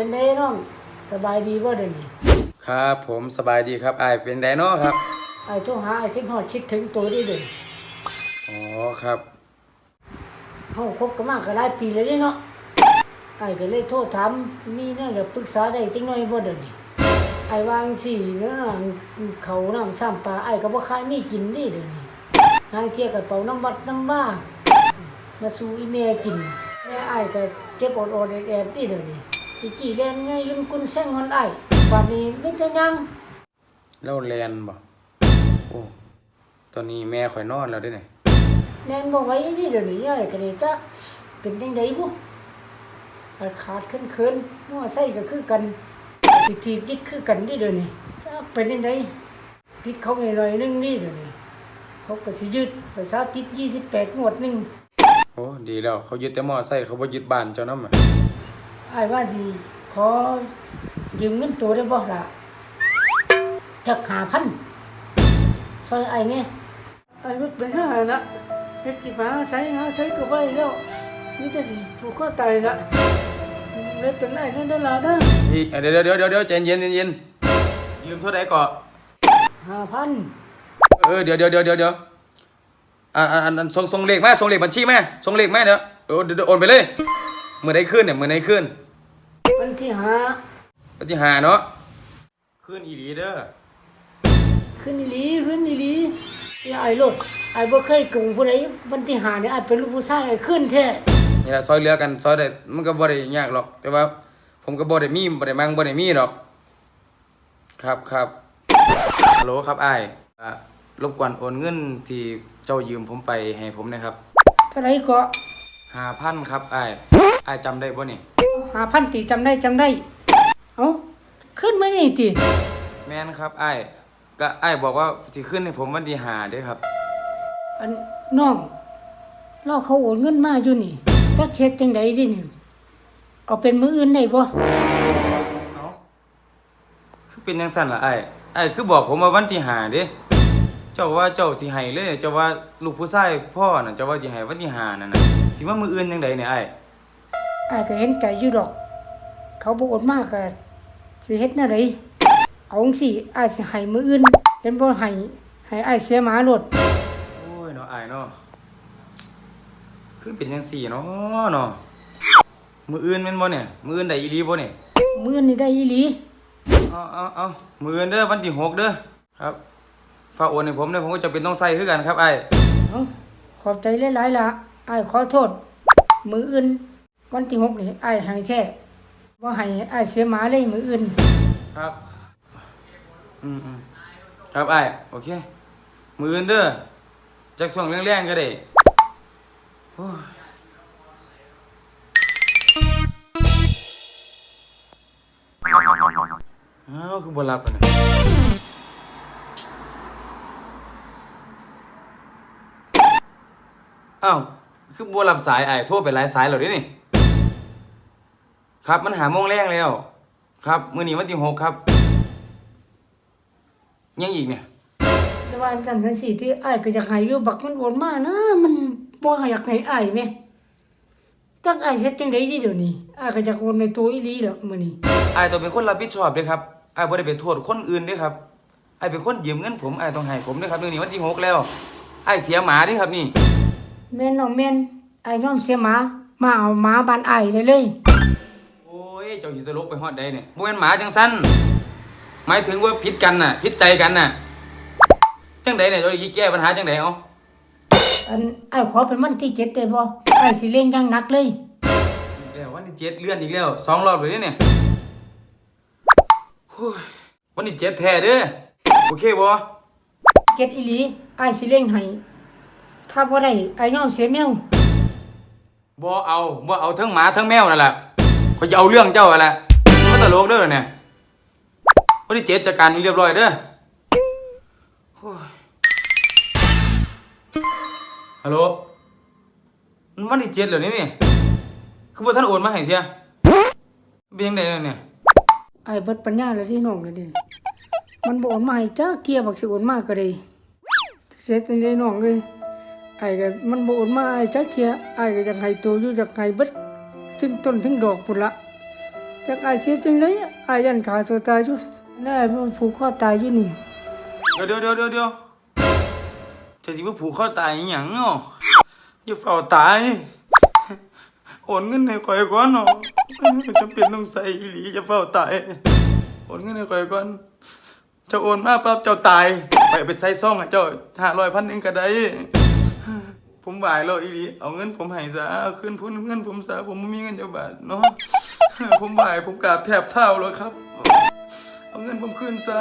เป็นไงน้องสบายดีบ่เดี๋ยวนี้ครับผมสบายดีครับไอายเป็นไดโนครับไอ้โทรหาไอ้คิดฮอดคิดถึงตัวได้เด้ออ๋อครับเฮาคบกันมาก็หลายปีแล้วเด้เนาะไอ้ก็เลยโทรถามมีแนวอยากปรึกษาได้จังหน่อยบ่เดี๋ยวนี้ไอ้วางสิเนาะเขาน้ำซ้ำปลาไอ้ก็บ่คายมีกินนี่เดี๋ยวนี้ทางเที่ยกับเป่าน้ำวัดน้ำว่ามาสู่อีแม่กินแม่ไอ้ก็เจ็บอดๆแอดๆนี่เดี๋ยวนี้ อีกี่แลนไงยืนกุนแซงฮอนไอ้บัดนี้ไม่แต่ยังแล้วแลนบ่โอ้ตอนนี้แม่ข่อยนอนแล้วเด้วยนี่แนนบอกไว้นี่เดี๋ยวนี้ย่อยกันเลยจ้ะเป็นจังไดบุอาขาดขึ้นขึ้นมั่วไส้ก็คือกันสิทีจิตคือกันนี่เดี๋ยวนี้จ้ะเป็นจังไดติดเขาหน่อยๆนึงนี่เดี๋ยวนี้เขาก็สิยึดภาษาติดยี่สิบแปดงวดหนึงโอ้ดีแล้วเขายึดแต่มอไซค์เขาบ่ยึดบ้านเจ้านำอะ อ้ายว่าสิขอยืมเงินตัวได้บ่ล่ะจักหาพันซอยไอ้ายเนี่ยไอ้ายรถเป็นห้าละเฮ็ดจิบหาใช้หาใช้ก็ไว้แล้วมีแต่สิผูกคอตายละเล็ดตัวไหนนั่นเด้อล่ะเด้ออีเดี๋ยวเดี๋ยวเดี๋ยวเดี๋ยวใจเย็นเย็นๆยืมเท่าใดก่อห้าพันเออเดี๋ยวเดี๋ยวเดี๋ยวเดี๋ยวเดี๋ยวอ่าอ่าอันอันส่งส่งเลขมาส่งเลขบัญชีมาส่งเลขมาเดี๋ยวเดี๋ยวเดี๋ยวโอนไปเลยมื้อใดคืนเนี่ยมื้อใดคืนวั นที่ห้าวันที่ห้าเนาะคืนอีหลีเด้อขึ้นอีหลีขึ้นอีหลีอย่าไอ้รถไอ้บ่เคยโกงผู้ใดวันที่ห้าเนี่ยไอ้เป็นลูกผู้ชายไอ้ขึ้นแท้นี่ละซอยเหลือกันซอยได้มันก็บ่ได้ยากหรอก แต่ว่า ผมก็บ่ได้มีบ่ได้มั่งบ่ได้มีหรอก ครับครับฮัลโหลครับอ้ายอ่ารบกวนโอนเงินที่เจ้ายืมผมไปให้ผมหนะครับเท่าไหรก็5,000ครับอ้ายอ้ายจำได้บ่นี่ ห้าพันตีจำได้จำได้ เอ้าขึ้นมานี่ติแม่นครับอ้ายก็อ้ายบอกว่าสิขึ้นให้ผมวันที่ห้าเด้อครับ อันน้องเราเขาโอนเงินมาอยู่นี่จักเช็ดจังไดดินี่ เอาเป็นมืออื่นได้บ่เอ้าคือเป็นจังซั่นล่ะอ้ายอ้ายคือบอกผมว่าวันที่ห้าเด้เจ้าว่าเจ้าสิให้เลยเจ้าว่าลูกผู้ชายพ่อน่ะเจ้าว่าสิให้วันที่ห้านั่นน่ะสิว่ามื้ออื่นจังไดเนี่ยอ้าย อ้ายก็เห็นใจอยู่ดอก เขาบ่โอนมากก็สิเฮ็ดแนวใดเอาจังซี่อ้ายสิให้มืออื่นเห็นบ่ให้ให้อ้ายเสียหมาโลดโอ้ยเนาะอายเนาะคือเป็นจังสี่เนาะเนาะมืออื่นแม่นบ่เนี่ยมืออื่นได้อีหลีบ่เนี่ยมื้อนี้ได้อีหลีเอาเอาเอามืออื่นเด้อวันที่หกเด้อครับฝากโอนให้ผมเด้อผมก็จะเป็นต้องใส่คือกันครับไอ้ายเอ้าขอบใจหลายๆล่ะอ้ายขอโทษ มื้ออื่น วันที่หกนี่ไอ้ายให้แท้บ่ให้อ้ายเสียหมาเลยมืออื่น ครับ อืมอืมครับไอ้ายโอเค มืออื่นเด้อจักช่วงแรงๆก็ได้โอ้ยอ้าวคือบรับอะเนี่ยอ้าว คือบัวรับสายไอ้ายโทรไปหลายสายแล้วเดินี่ ครับ มันหาโมงแรงแล้ว ครับมื้อนี้วันที่หกครับ ยังอีกเนี่ยแต่ว่าจันสันสีที่อ้ายก็อยากให้อยู่บักมันโอนมานะ มันบ่อยากให้อ้ายแม่จักอ้ายเฮ็ดจังได๋ดิเดี๋ยวนี้อ้ายก็อยากโอนในตัวอีหลีแล้วมื้อนี้ไอ้ายต้องเป็นคนรับผิดชอบเด้วยครับไอ้ายบ่ได้ไปโทษคนอื่นเด้วยครับไอ้ายเป็นคนยืมเงินผมไอ้ายต้องให้ผมเด้วยครับมื้อนี้วันที่หกแล้วไอ้ายเสียหมาเด้วยครับนี่ แม่นน้องแม่นอ้ายยอมเสียหมา มาเอาหมาบ้านอ้ายได้เลยโอ้ย เจ้าสิตลกไปฮอดใดเนี่ยบ่แม่นหมาจังซั่นหมายถึงว่าผิดกันน่ะผิดใจกันน่ะ จังใดเนี่ยเจ้าสิแก้ปัญหาจังใดเอาอันอ้ายขอเป็นวันที่7ได้บ่อ้ายสิเล่นอย่างหนักเลยอีกแล้ววันที่เจ็ดเลื่อนอีกแล้วสองรอบเลยเนี่ยโอ้ยวันที่เจ็ดแท้เด้อโอเคบ่เก็ดอีหลีอ้ายสิเล่นให้ถ้าบ่ได้อ้ายยอมเสียแมว บ่เอาบ่เอาทั้งหมาทั้งแมวนั่นแหละ เขาจะเอาเรื่องเจ้าอะไรมันตลกเด้อเนี่ยวันที่เจ็ดจัดการให้เรียบร้อยเด้อโอ้ยฮัลโหลมันวันที่เจ็ดเหรอนี่นี่คือบ่ท่านโอนมาให้เทียเป็นยังไงเนี่ยไอ้เบิดปัญญาแล้วที่น้องเลยดิมันบโอนมาให้จ้าเกียบักสิโอนมาก็ได้เสียจังไดน้องเอ้ยไอ้ก็มันบโอนมาไอ้จ้าเกียไอ้ก็อยากให้ตัวอยู่อยากให้เบิด ถึงต้นถึงดอกพุ่นละจากอายเสียจังไดอายยันขาตัวตายด้วยน่าผูกคอตายอยู่นี่เดี๋ยวเดี๋ยวเดี๋ยวเดี๋ยวจะสิว่าผูกคอตายอหย่างเนาะอย่าเฝ้าตายโอนเงินให้ข่อยก่อนเนาะจำเป็นต้องใส่อีหลีอย่าเฝ้าตายโอนเงินให้ข่อยก่อนเจ้าโอนมาปั๊บเจ้าตายไปไปใส่ซองให้เจ้าห้าร้อยพันหนึ่งก็ได้ ผมบ่ายแล้วอีดีเอาเงินผมให้ซะขึ้นพุ่นเงินผมซะผมไม่มีเงินเจ้าบาทเนาะผมบ่ายผมกราบแทบเท้าแล้วครับ เอาเงินผมคืนซะ